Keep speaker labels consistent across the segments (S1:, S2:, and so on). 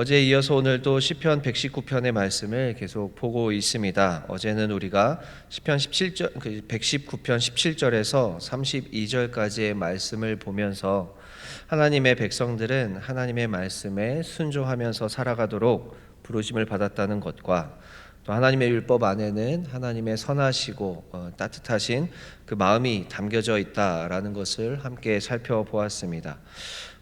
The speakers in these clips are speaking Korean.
S1: 어제 이어서 오늘도 시편 119편의 말씀을 계속 보고 있습니다. 어제는 우리가 시편 17절 119편 17절에서 32절까지의 말씀을 보면서 하나님의 백성들은 하나님의 말씀에 순종하면서 살아가도록 부르심을 받았다는 것과 또 하나님의 율법 안에는 하나님의 선하시고 어, 따뜻하신 그 마음이 담겨져 있다라는 것을 함께 살펴보았습니다.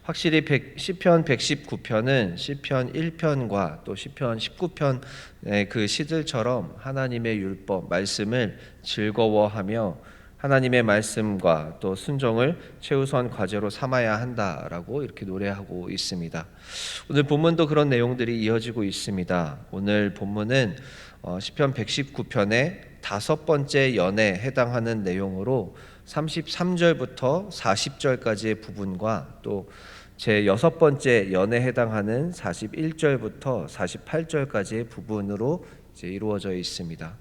S1: 확실히 100, 시편 119편은 시편 1편과 또 시편 19편의 그 시들처럼 하나님의 율법 말씀을 즐거워하며 하나님의 말씀과 또 순종을 최우선 과제로 삼아야 한다라고 이렇게 노래하고 있습니다. 오늘 본문도 그런 내용들이 이어지고 있습니다. 오늘 본문은 어, 시편 119편의 다섯 번째 연에 해당하는 내용으로 33절부터 40절까지의 부분과 또 제 여섯 번째 연에 해당하는 41절부터 48절까지의 부분으로 이제 이루어져 있습니다.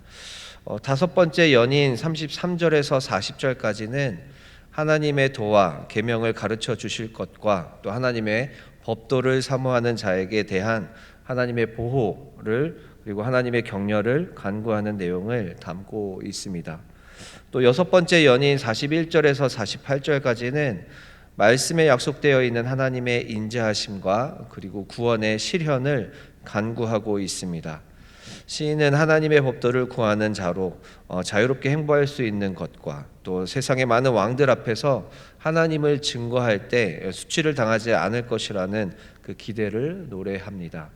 S1: 어, 다섯 번째 연인 33절에서 40절까지는 하나님의 도와 계명을 가르쳐 주실 것과 또 하나님의 법도를 사모하는 자에게 대한 하나님의 보호를 그리고 하나님의 격려를 간구하는 내용을 담고 있습니다. 또 여섯 번째 연인 41절에서 48절까지는 말씀에 약속되어 있는 하나님의 인자하심과 그리고 구원의 실현을 간구하고 있습니다. 시인은 하나님의 법도를 구하는 자로 어, 자유롭게 행보할 수 있는 것과 또 세상의 많은 왕들 앞에서 하나님을 증거할 때 수치를 당하지 않을 것이라는 그 기대를 노래합니다.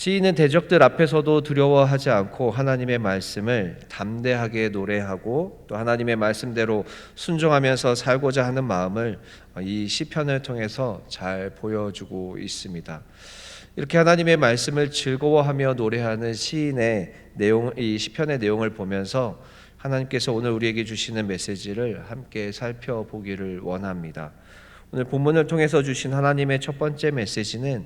S1: 시인은 대적들 앞에서도 두려워하지 않고 하나님의 말씀을 담대하게 노래하고 또 하나님의 말씀대로 순종하면서 살고자 하는 마음을 이 시편을 통해서 잘 보여주고 있습니다. 이렇게 하나님의 말씀을 즐거워하며 노래하는 시인의 내용 이 시편의 내용을 보면서 하나님께서 오늘 우리에게 주시는 메시지를 함께 살펴보기를 원합니다. 오늘 본문을 통해서 주신 하나님의 첫 번째 메시지는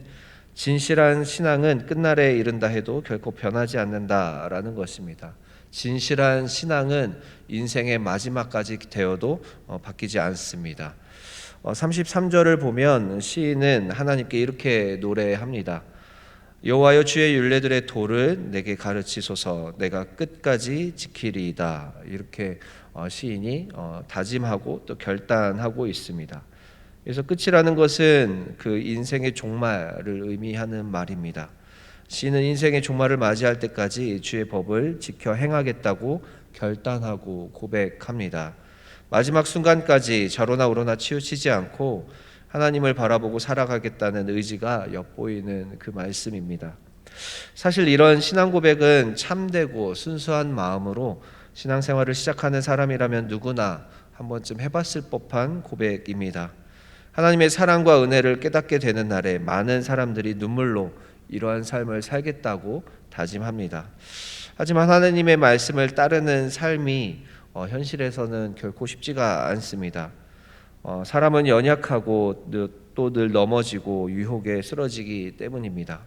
S1: 진실한 신앙은 끝날에 이른다 해도 결코 변하지 않는다라는 것입니다. 진실한 신앙은 인생의 마지막까지 되어도 어, 바뀌지 않습니다. 33절을 보면 시인은 하나님께 이렇게 노래합니다. 여호와여 주의 율례들의 도를 내게 가르치소서 내가 끝까지 지키리이다. 이렇게 어, 시인이 어, 다짐하고 또 결단하고 있습니다. 그래서 끝이라는 것은 그 인생의 종말을 의미하는 말입니다. 시인은 인생의 종말을 맞이할 때까지 주의 법을 지켜 행하겠다고 결단하고 고백합니다. 마지막 순간까지 좌로나 우로나 치우치지 않고 하나님을 바라보고 살아가겠다는 의지가 엿보이는 그 말씀입니다. 사실 이런 신앙 고백은 참되고 순수한 마음으로 신앙생활을 시작하는 사람이라면 누구나 한 번쯤 해봤을 법한 고백입니다. 하나님의 사랑과 은혜를 깨닫게 되는 날에 많은 사람들이 눈물로 이러한 삶을 살겠다고 다짐합니다. 하지만 하나님의 말씀을 따르는 삶이 어, 현실에서는 결코 쉽지가 않습니다. 어, 사람은 연약하고 또 늘 넘어지고 유혹에 쓰러지기 때문입니다.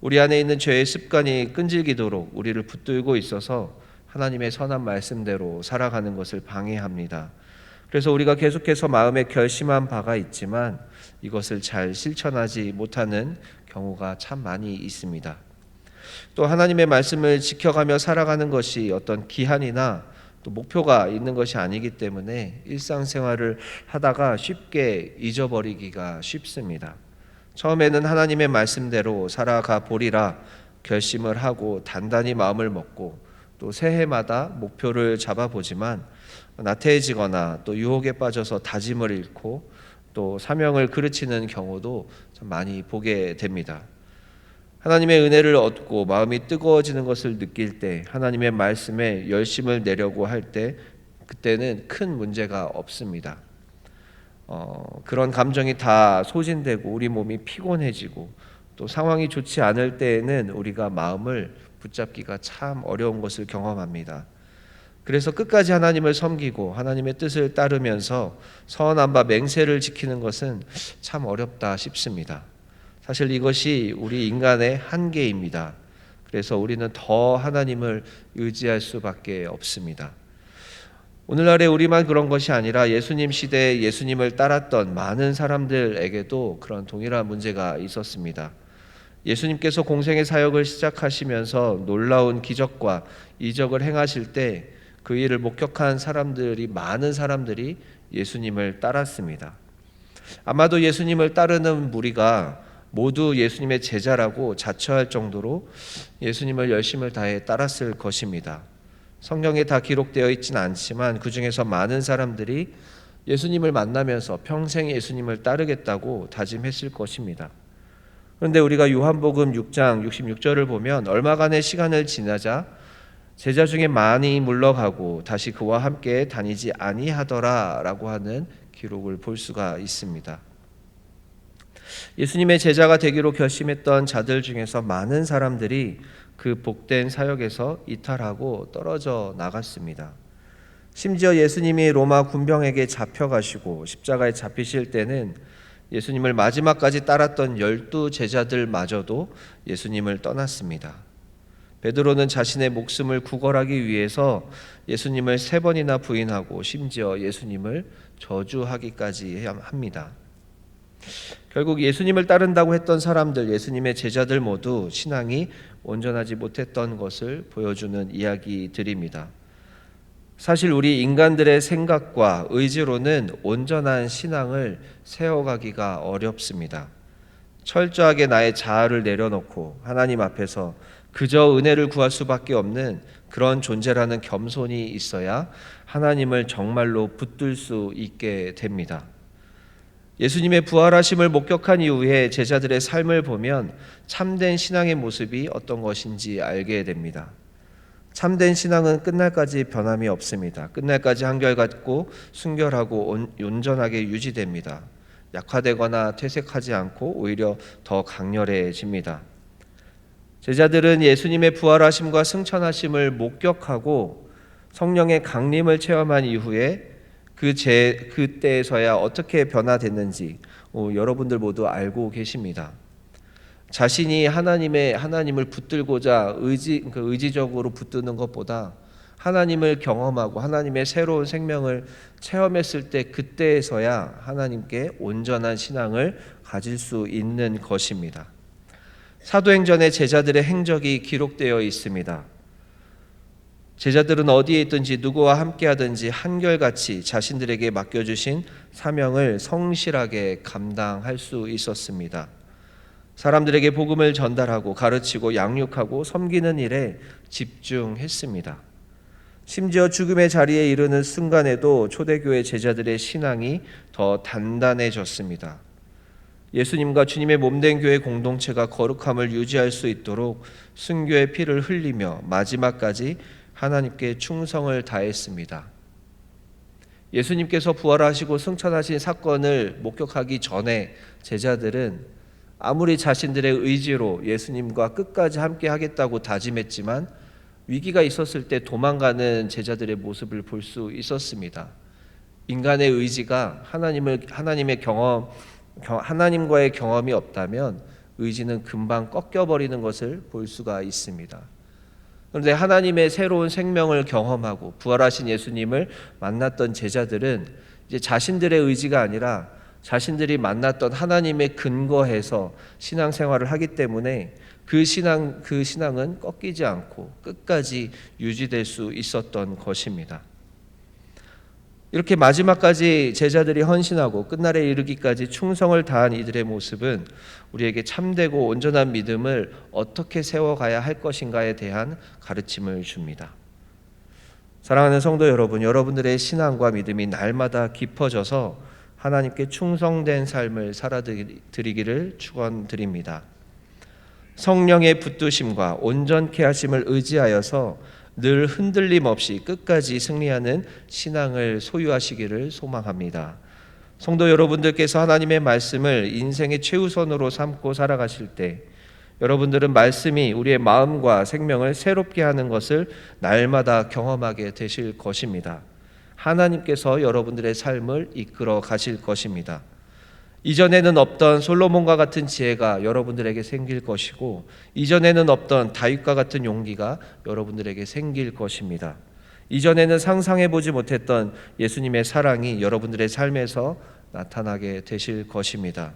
S1: 우리 안에 있는 죄의 습관이 끈질기도록 우리를 붙들고 있어서 하나님의 선한 말씀대로 살아가는 것을 방해합니다. 그래서 우리가 계속해서 마음에 결심한 바가 있지만 이것을 잘 실천하지 못하는 경우가 참 많이 있습니다. 또 하나님의 말씀을 지켜가며 살아가는 것이 어떤 기한이나 또 목표가 있는 것이 아니기 때문에 일상생활을 하다가 쉽게 잊어버리기가 쉽습니다. 처음에는 하나님의 말씀대로 살아가 보리라 결심을 하고 단단히 마음을 먹고 또 새해마다 목표를 잡아보지만 나태해지거나 또 유혹에 빠져서 다짐을 잃고 또 사명을 그르치는 경우도 참 많이 보게 됩니다. 하나님의 은혜를 얻고 마음이 뜨거워지는 것을 느낄 때 하나님의 말씀에 열심을 내려고 할 때 그때는 큰 문제가 없습니다. 어, 그런 감정이 다 소진되고 우리 몸이 피곤해지고 또 상황이 좋지 않을 때에는 우리가 마음을 붙잡기가 참 어려운 것을 경험합니다. 그래서 끝까지 하나님을 섬기고 하나님의 뜻을 따르면서 선한 바 맹세를 지키는 것은 참 어렵다 싶습니다. 사실 이것이 우리 인간의 한계입니다. 그래서 우리는 더 하나님을 의지할 수밖에 없습니다. 오늘날에 우리만 그런 것이 아니라 예수님 시대에 예수님을 따랐던 많은 사람들에게도 그런 동일한 문제가 있었습니다. 예수님께서 공생의 사역을 시작하시면서 놀라운 기적과 이적을 행하실 때 그 일을 목격한 사람들이 많은 사람들이 예수님을 따랐습니다. 아마도 예수님을 따르는 무리가 모두 예수님의 제자라고 자처할 정도로 예수님을 열심을 다해 따랐을 것입니다. 성경에 다 기록되어 있지는 않지만 그 중에서 많은 사람들이 예수님을 만나면서 평생 예수님을 따르겠다고 다짐했을 것입니다. 그런데 우리가 요한복음 6장 66절을 보면 얼마간의 시간을 지나자 제자 중에 많이 물러가고 다시 그와 함께 다니지 아니하더라라고 하는 기록을 볼 수가 있습니다. 예수님의 제자가 되기로 결심했던 자들 중에서 많은 사람들이 그 복된 사역에서 이탈하고 떨어져 나갔습니다. 심지어 예수님이 로마 군병에게 잡혀가시고 십자가에 잡히실 때는 예수님을 마지막까지 따랐던 열두 제자들마저도 예수님을 떠났습니다. 베드로는 자신의 목숨을 구걸하기 위해서 예수님을 세 번이나 부인하고 심지어 예수님을 저주하기까지 합니다. 결국 예수님을 따른다고 했던 사람들, 예수님의 제자들 모두 신앙이 온전하지 못했던 것을 보여주는 이야기들입니다. 사실 우리 인간들의 생각과 의지로는 온전한 신앙을 세워가기가 어렵습니다. 철저하게 나의 자아를 내려놓고 하나님 앞에서 그저 은혜를 구할 수밖에 없는 그런 존재라는 겸손이 있어야 하나님을 정말로 붙들 수 있게 됩니다. 예수님의 부활하심을 목격한 이후에 제자들의 삶을 보면 참된 신앙의 모습이 어떤 것인지 알게 됩니다. 참된 신앙은 끝날까지 변함이 없습니다. 끝날까지 한결같고 순결하고 온전하게 유지됩니다. 약화되거나 퇴색하지 않고 오히려 더 강렬해집니다. 제자들은 예수님의 부활하심과 승천하심을 목격하고 성령의 강림을 체험한 이후에 그 제 그때에서야 어떻게 변화됐는지 어, 여러분들 모두 알고 계십니다. 자신이 하나님의 하나님을 붙들고자 의지 그 의지적으로 붙드는 것보다 하나님을 경험하고 하나님의 새로운 생명을 체험했을 때 그때에서야 하나님께 온전한 신앙을 가질 수 있는 것입니다. 사도행전의 제자들의 행적이 기록되어 있습니다. 제자들은 어디에 있든지 누구와 함께하든지 한결같이 자신들에게 맡겨주신 사명을 성실하게 감당할 수 있었습니다. 사람들에게 복음을 전달하고 가르치고 양육하고 섬기는 일에 집중했습니다. 심지어 죽음의 자리에 이르는 순간에도 초대교회 제자들의 신앙이 더 단단해졌습니다. 예수님과 주님의 몸된 교회 공동체가 거룩함을 유지할 수 있도록 순교의 피를 흘리며 마지막까지 하나님께 충성을 다했습니다. 예수님께서 부활하시고 승천하신 사건을 목격하기 전에 제자들은 아무리 자신들의 의지로 예수님과 끝까지 함께 하겠다고 다짐했지만 위기가 있었을 때 도망가는 제자들의 모습을 볼 수 있었습니다. 인간의 의지가 하나님을 하나님의 경험 하나님과의 경험이 없다면 의지는 금방 꺾여 버리는 것을 볼 수가 있습니다. 그런데 하나님의 새로운 생명을 경험하고 부활하신 예수님을 만났던 제자들은 이제 자신들의 의지가 아니라 자신들이 만났던 하나님의 근거해서 신앙생활을 하기 때문에 그 신앙 그 신앙은 꺾이지 않고 끝까지 유지될 수 있었던 것입니다. 이렇게 마지막까지 제자들이 헌신하고 끝날에 이르기까지 충성을 다한 이들의 모습은 우리에게 참되고 온전한 믿음을 어떻게 세워가야 할 것인가에 대한 가르침을 줍니다. 사랑하는 성도 여러분, 여러분들의 신앙과 믿음이 날마다 깊어져서 하나님께 충성된 삶을 살아드리기를 축원드립니다. 성령의 붙드심과 온전케 하심을 의지하여서 늘 흔들림 없이 끝까지 승리하는 신앙을 소유하시기를 소망합니다. 성도 여러분들께서 하나님의 말씀을 인생의 최우선으로 삼고 살아가실 때 여러분들은 말씀이 우리의 마음과 생명을 새롭게 하는 것을 날마다 경험하게 되실 것입니다. 하나님께서 여러분들의 삶을 이끌어 가실 것입니다. 이전에는 없던 솔로몬과 같은 지혜가 여러분들에게 생길 것이고 이전에는 없던 다윗과 같은 용기가 여러분들에게 생길 것입니다. 이전에는 상상해 보지 못했던 예수님의 사랑이 여러분들의 삶에서 나타나게 되실 것입니다.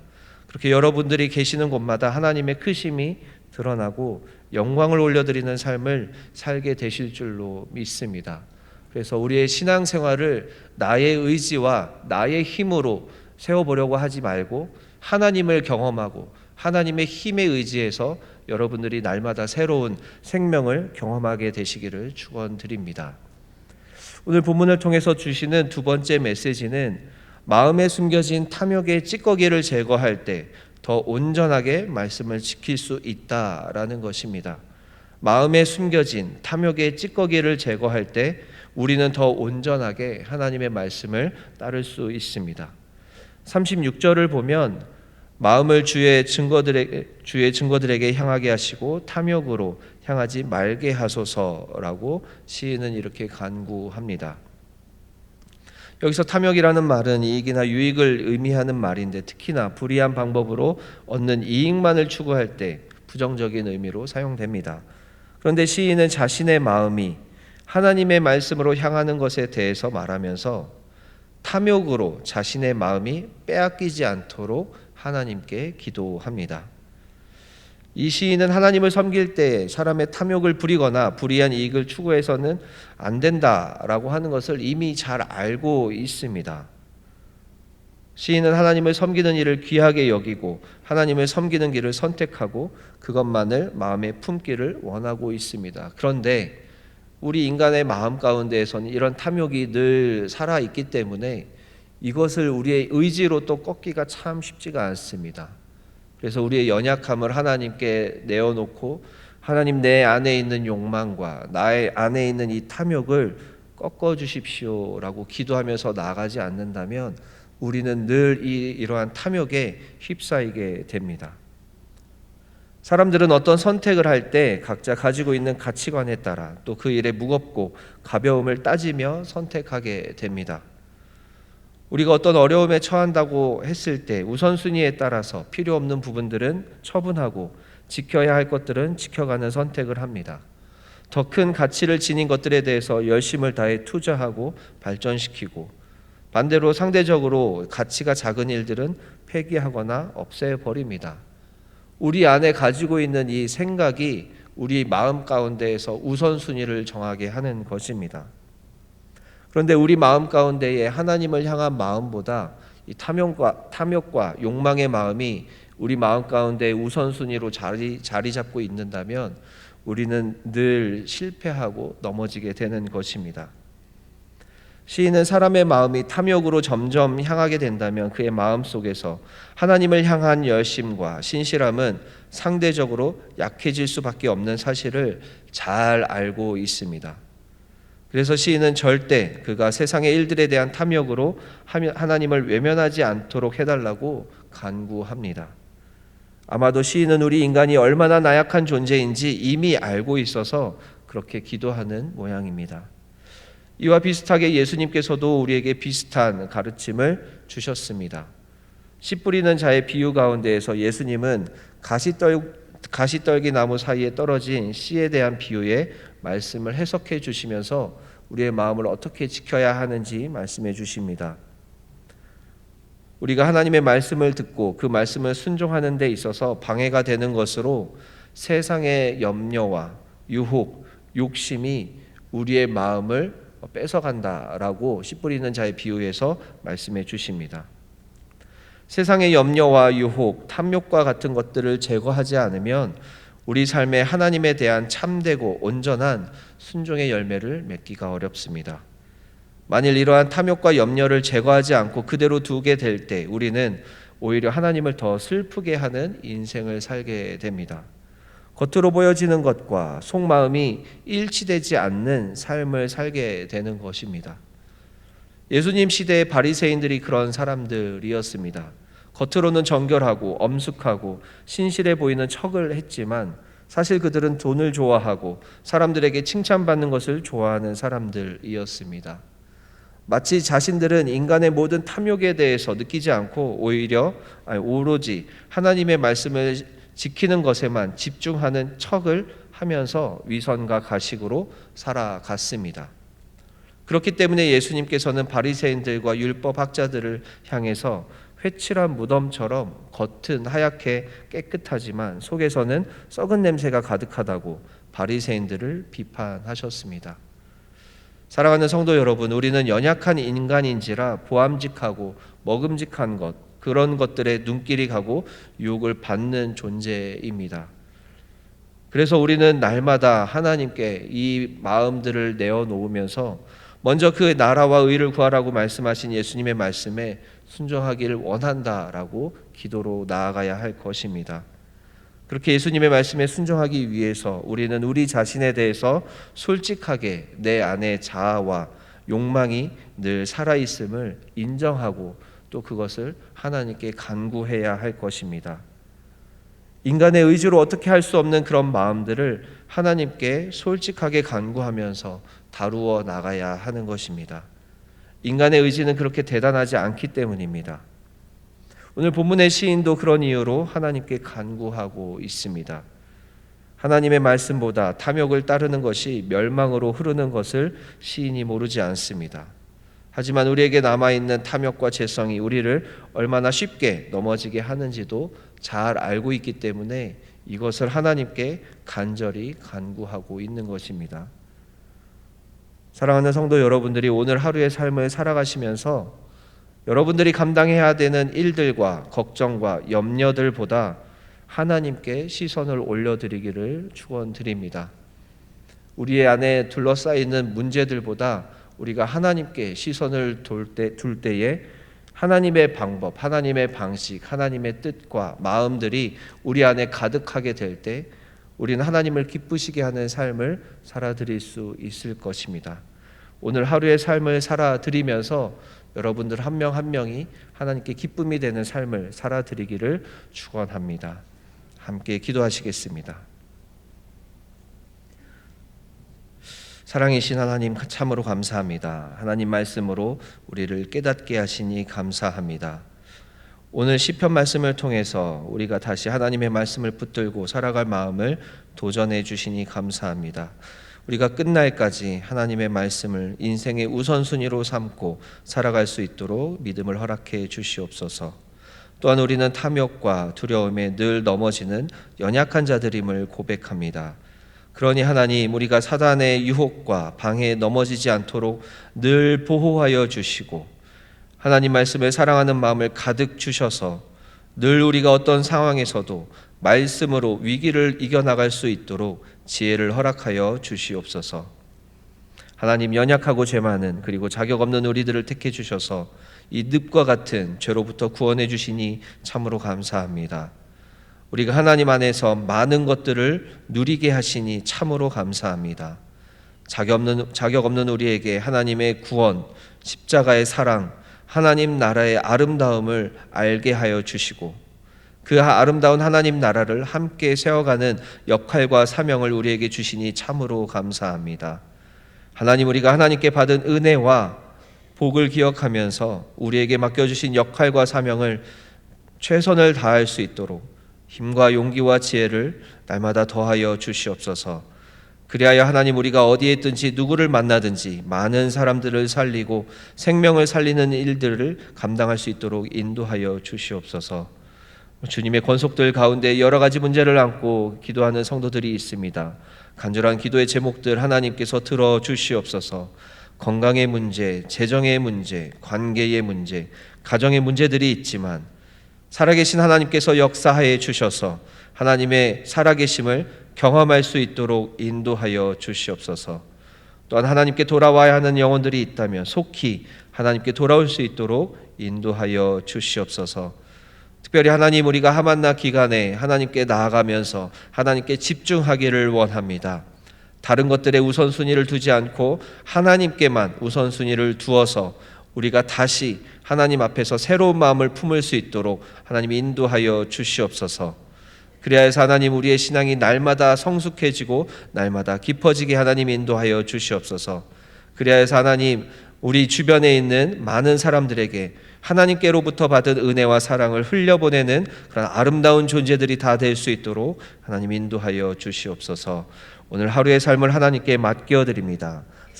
S1: 그렇게 여러분들이 계시는 곳마다 하나님의 크심이 드러나고 영광을 올려드리는 삶을 살게 되실 줄로 믿습니다. 그래서 우리의 신앙생활을 나의 의지와 나의 힘으로 세워보려고 하지 말고 하나님을 경험하고 하나님의 힘에 의지해서 여러분들이 날마다 새로운 생명을 경험하게 되시기를 축원드립니다. 오늘 본문을 통해서 주시는 두 번째 메시지는 마음에 숨겨진 탐욕의 찌꺼기를 제거할 때 더 온전하게 말씀을 지킬 수 있다라는 것입니다. 마음에 숨겨진 탐욕의 찌꺼기를 제거할 때 우리는 더 온전하게 하나님의 말씀을 따를 수 있습니다. 36절을 보면 마음을 주의 증거들에게 주의 증거들에게 향하게 하시고 탐욕으로 향하지 말게 하소서라고 시인은 이렇게 간구합니다. 여기서 탐욕이라는 말은 이익이나 유익을 의미하는 말인데 특히나 불이한 방법으로 얻는 이익만을 추구할 때 부정적인 의미로 사용됩니다. 그런데 시인은 자신의 마음이 하나님의 말씀으로 향하는 것에 대해서 말하면서 탐욕으로 자신의 마음이 빼앗기지 않도록 하나님께 기도합니다. 이 시인은 하나님을 섬길 때 사람의 탐욕을 부리거나 불이한 이익을 추구해서는 안 된다라고 하는 것을 이미 잘 알고 있습니다. 시인은 하나님을 섬기는 일을 귀하게 여기고 하나님을 섬기는 길을 선택하고 그것만을 마음에 품기를 원하고 있습니다. 그런데 우리 인간의 마음 가운데에서는 이런 탐욕이 늘 살아 있기 때문에 이것을 우리의 의지로 또 꺾기가 참 쉽지가 않습니다. 그래서 우리의 연약함을 하나님께 내어놓고 하나님 내 안에 있는 욕망과 나의 안에 있는 이 탐욕을 꺾어 주십시오라고 기도하면서 나아가지 않는다면 우리는 늘 이, 이러한 탐욕에 휩싸이게 됩니다. 사람들은 어떤 선택을 할 때 각자 가지고 있는 가치관에 따라 또 그 일의 무겁고 가벼움을 따지며 선택하게 됩니다. 우리가 어떤 어려움에 처한다고 했을 때 우선순위에 따라서 필요 없는 부분들은 처분하고 지켜야 할 것들은 지켜가는 선택을 합니다. 더 큰 가치를 지닌 것들에 대해서 열심을 다해 투자하고 발전시키고 반대로 상대적으로 가치가 작은 일들은 폐기하거나 없애버립니다. 우리 안에 가지고 있는 이 생각이 우리 마음 가운데에서 우선순위를 정하게 하는 것입니다. 그런데 우리 마음 가운데에 하나님을 향한 마음보다 이 탐욕과 탐욕과 욕망의 마음이 우리 마음 가운데 우선순위로 자리 자리 잡고 있는다면 우리는 늘 실패하고 넘어지게 되는 것입니다. 시인은 사람의 마음이 탐욕으로 점점 향하게 된다면 그의 마음 속에서 하나님을 향한 열심과 신실함은 상대적으로 약해질 수밖에 없는 사실을 잘 알고 있습니다. 그래서 시인은 절대 그가 세상의 일들에 대한 탐욕으로 하나님을 외면하지 않도록 해달라고 간구합니다. 아마도 시인은 우리 인간이 얼마나 나약한 존재인지 이미 알고 있어서 그렇게 기도하는 모양입니다. 이와 비슷하게 예수님께서도 우리에게 비슷한 가르침을 주셨습니다. 씨 뿌리는 자의 비유 가운데에서 예수님은 가시떨 가시떨기 나무 사이에 떨어진 씨에 대한 비유에 말씀을 해석해 주시면서 우리의 마음을 어떻게 지켜야 하는지 말씀해 주십니다. 우리가 하나님의 말씀을 듣고 그 말씀을 순종하는 데 있어서 방해가 되는 것으로 세상의 염려와 유혹, 욕심이 우리의 마음을 뺏어간다라고 씨 뿌리는 자의 비유에서 말씀해 주십니다. 세상의 염려와 유혹, 탐욕과 같은 것들을 제거하지 않으면 우리 삶에 하나님에 대한 참되고 온전한 순종의 열매를 맺기가 어렵습니다. 만일 이러한 탐욕과 염려를 제거하지 않고 그대로 두게 될 때 우리는 오히려 하나님을 더 슬프게 하는 인생을 살게 됩니다. 겉으로 보여지는 것과 속마음이 일치되지 않는 삶을 살게 되는 것입니다. 예수님 시대의 바리새인들이 그런 사람들이었습니다. 겉으로는 정결하고 엄숙하고 신실해 보이는 척을 했지만 사실 그들은 돈을 좋아하고 사람들에게 칭찬받는 것을 좋아하는 사람들이었습니다. 마치 자신들은 인간의 모든 탐욕에 대해서 느끼지 않고 오히려 아니, 오로지 하나님의 말씀을 지키는 것에만 집중하는 척을 하면서 위선과 가식으로 살아갔습니다. 그렇기 때문에 예수님께서는 바리새인들과 율법 학자들을 향해서 회칠한 무덤처럼 겉은 하얗게 깨끗하지만 속에서는 썩은 냄새가 가득하다고 바리새인들을 비판하셨습니다. 사랑하는 성도 여러분, 우리는 연약한 인간인지라 보암직하고 먹음직한 것 그런 것들에 눈길이 가고 유혹을 받는 존재입니다. 그래서 우리는 날마다 하나님께 이 마음들을 내어 놓으면서 먼저 그 나라와 의를 구하라고 말씀하신 예수님의 말씀에 순종하기를 원한다라고 기도로 나아가야 할 것입니다. 그렇게 예수님의 말씀에 순종하기 위해서 우리는 우리 자신에 대해서 솔직하게 내 안의 자아와 욕망이 늘 살아 있음을 인정하고 또 그것을 하나님께 간구해야 할 것입니다. 인간의 의지로 어떻게 할 수 없는 그런 마음들을 하나님께 솔직하게 간구하면서 다루어 나가야 하는 것입니다. 인간의 의지는 그렇게 대단하지 않기 때문입니다. 오늘 본문의 시인도 그런 이유로 하나님께 간구하고 있습니다. 하나님의 말씀보다 탐욕을 따르는 것이 멸망으로 흐르는 것을 시인이 모르지 않습니다. 하지만 우리에게 남아있는 탐욕과 재성이 우리를 얼마나 쉽게 넘어지게 하는지도 잘 알고 있기 때문에 이것을 하나님께 간절히 간구하고 있는 것입니다. 사랑하는 성도 여러분들이 오늘 하루의 삶을 살아가시면서 여러분들이 감당해야 되는 일들과 걱정과 염려들보다 하나님께 시선을 올려드리기를 축원드립니다. 우리의 안에 둘러싸이는 문제들보다 우리가 하나님께 시선을 둘, 때, 둘 때에 하나님의 방법, 하나님의 방식, 하나님의 뜻과 마음들이 우리 안에 가득하게 될 때 우리는 하나님을 기쁘시게 하는 삶을 살아드릴 수 있을 것입니다. 오늘 하루의 삶을 살아드리면서 여러분들 한 명한 명이 하나님께 기쁨이 되는 삶을 살아드리기를 축원합니다. 함께 기도하시겠습니다. 사랑이신 하나님 참으로 감사합니다. 하나님 말씀으로 우리를 깨닫게 하시니 감사합니다. 오늘 시편 말씀을 통해서 우리가 다시 하나님의 말씀을 붙들고 살아갈 마음을 도전해 주시니 감사합니다. 우리가 끝날까지 하나님의 말씀을 인생의 우선순위로 삼고 살아갈 수 있도록 믿음을 허락해 주시옵소서. 또한 우리는 탐욕과 두려움에 늘 넘어지는 연약한 자들임을 고백합니다. 그러니 하나님 우리가 사단의 유혹과 방해에 넘어지지 않도록 늘 보호하여 주시고 하나님 말씀을 사랑하는 마음을 가득 주셔서 늘 우리가 어떤 상황에서도 말씀으로 위기를 이겨나갈 수 있도록 지혜를 허락하여 주시옵소서. 하나님 연약하고 죄 많은 그리고 자격 없는 우리들을 택해 주셔서 이 늪과 같은 죄로부터 구원해 주시니 참으로 감사합니다. 우리가 하나님 안에서 많은 것들을 누리게 하시니 참으로 감사합니다. 자격 없는, 자격 없는 우리에게 하나님의 구원, 십자가의 사랑, 하나님 나라의 아름다움을 알게 하여 주시고 그 아름다운 하나님 나라를 함께 세워가는 역할과 사명을 우리에게 주시니 참으로 감사합니다. 하나님 우리가 하나님께 받은 은혜와 복을 기억하면서 우리에게 맡겨주신 역할과 사명을 최선을 다할 수 있도록 힘과 용기와 지혜를 날마다 더하여 주시옵소서. 그리하여 하나님 우리가 어디에 있든지 누구를 만나든지 많은 사람들을 살리고 생명을 살리는 일들을 감당할 수 있도록 인도하여 주시옵소서. 주님의 권속들 가운데 여러 가지 문제를 안고 기도하는 성도들이 있습니다. 간절한 기도의 제목들 하나님께서 들어 주시옵소서. 건강의 문제, 재정의 문제, 관계의 문제, 가정의 문제들이 있지만 살아계신 하나님께서 역사하여 주셔서 하나님의 살아계심을 경험할 수 있도록 인도하여 주시옵소서. 또한 하나님께 돌아와야 하는 영혼들이 있다면 속히 하나님께 돌아올 수 있도록 인도하여 주시옵소서. 특별히 하나님 우리가 하만나 기간에 하나님께 나아가면서 하나님께 집중하기를 원합니다. 다른 것들의 우선순위를 두지 않고 하나님께만 우선순위를 두어서 우리가 다시 하나님 앞에서 새로운 마음을 품을 수 있도록 하나님 인도하여 주시옵소서. 그래야 해서 하나님 우리의 신앙이 날마다 성숙해지고 날마다 깊어지게 하나님 인도하여 주시옵소서. 그래야 해서 하나님 우리 주변에 있는 많은 사람들에게 하나님께로부터 받은 은혜와 사랑을 흘려보내는 그런 아름다운 존재들이 다 될 수 있도록 하나님 인도하여 주시옵소서. 오늘 하루의 삶을 하나님께 맡겨 드립니다.